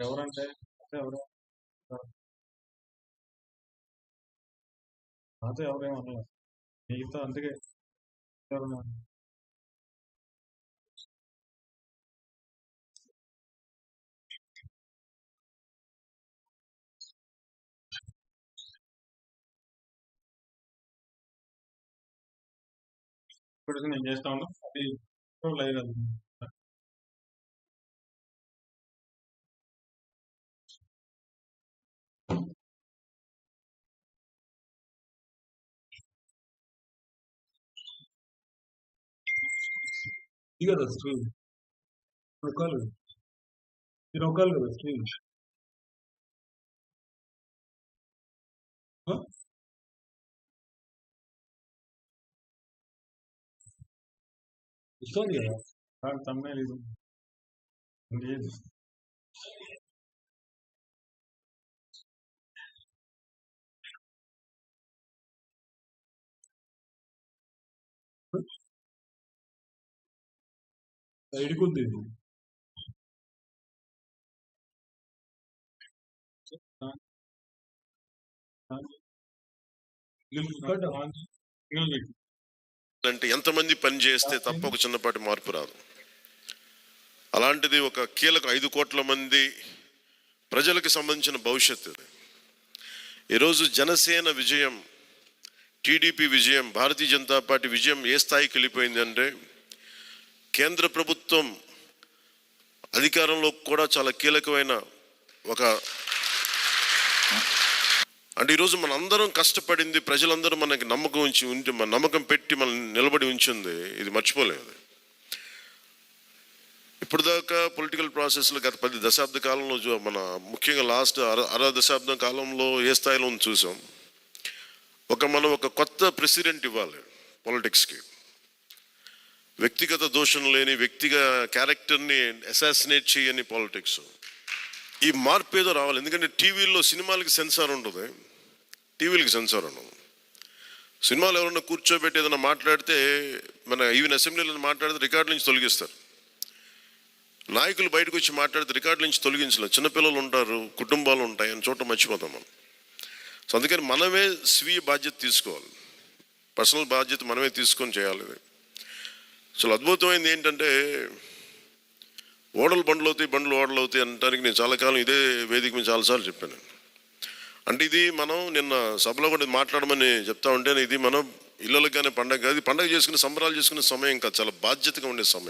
ఎవరంటే? అంటే ఎవరు? నాతో ఎవరేమనలేదు నీతో అందుకే ఇప్పుడు నేను చేస్తా ఉన్నా. అది లైవ్ వెళ్తుంది. You guys are strange. No color. You know, color is strange. Huh? Historia. Tanta meli. Ndiyo. Oops. Single link అంటే ఎంతమంది పని చేస్తే తప్ప ఒక చిన్నపాటి మార్పు రాదు. అలాంటిది ఒక కీలక ఐదు కోట్ల మంది ప్రజలకు సంబంధించిన భవిష్యత్తు. ఈరోజు జనసేన విజయం టీడీపీ విజయం భారతీయ జనతా పార్టీ విజయం ఏ స్థాయికి వెళ్ళిపోయింది అంటే కేంద్ర ప్రభుత్వం అధికారంలో కూడా చాలా కీలకమైన ఒక అంటే ఈరోజు మన అందరం కష్టపడింది ప్రజలందరూ మనకి నమ్మకం ఉంచి ఉంచి మన నమ్మకం పెట్టి మనం నిలబడి ఉంచింది. ఇది మర్చిపోలేదు. ఇప్పుడు దాకా పొలిటికల్ ప్రాసెస్లో గత పది దశాబ్ద కాలంలో మన ముఖ్యంగా లాస్ట్ అర అర దశాబ్దం కాలంలో ఏ స్థాయిలో చూసాం. ఒక మనం ఒక కొత్త ప్రెసిడెంట్ ఇవ్వాలి పాలిటిక్స్కి. వ్యక్తిగత దోషం లేని వ్యక్తిగా క్యారెక్టర్ని అసాసినేట్ చేయని పాలిటిక్స్. ఈ మార్పు ఏదో రావాలి. ఎందుకంటే టీవీల్లో సినిమాలకి సెన్సార్ ఉంటుంది. టీవీలకి సెన్సార్ ఉండదు సినిమాలు ఎవరన్నా కూర్చోబెట్టి ఏదైనా మాట్లాడితే మన ఈవెన్ అసెంబ్లీలో మాట్లాడితే రికార్డు నుంచి తొలగిస్తారు. నాయకులు బయటకు వచ్చి మాట్లాడితే రికార్డు నుంచి తొలగించలేదు చిన్నపిల్లలు ఉంటారు కుటుంబాలు ఉంటాయి అని చోట మర్చిపోతాం మనం. సో అందుకని మనమే స్వీయ బాధ్యత తీసుకోవాలి. పర్సనల్ బాధ్యత మనమే తీసుకొని చేయాలి. అసలు అద్భుతమైంది ఏంటంటే ఓడలు బండ్లు అవుతాయి బండ్లు ఓడలు అవుతాయి అనడానికి నేను చాలా కాలం ఇదే వేదిక మీద చాలాసార్లు చెప్పాను. అంటే ఇది మనం నిన్న సభలో కూడా మాట్లాడమని చెప్తా ఉంటే ఇది మనం ఇళ్ళకి కానీ పండగ కాదు పండగ చేసుకునే సంబరాలు చేసుకునే సమయం కాదు చాలా బాధ్యతగా ఉండే సమయం.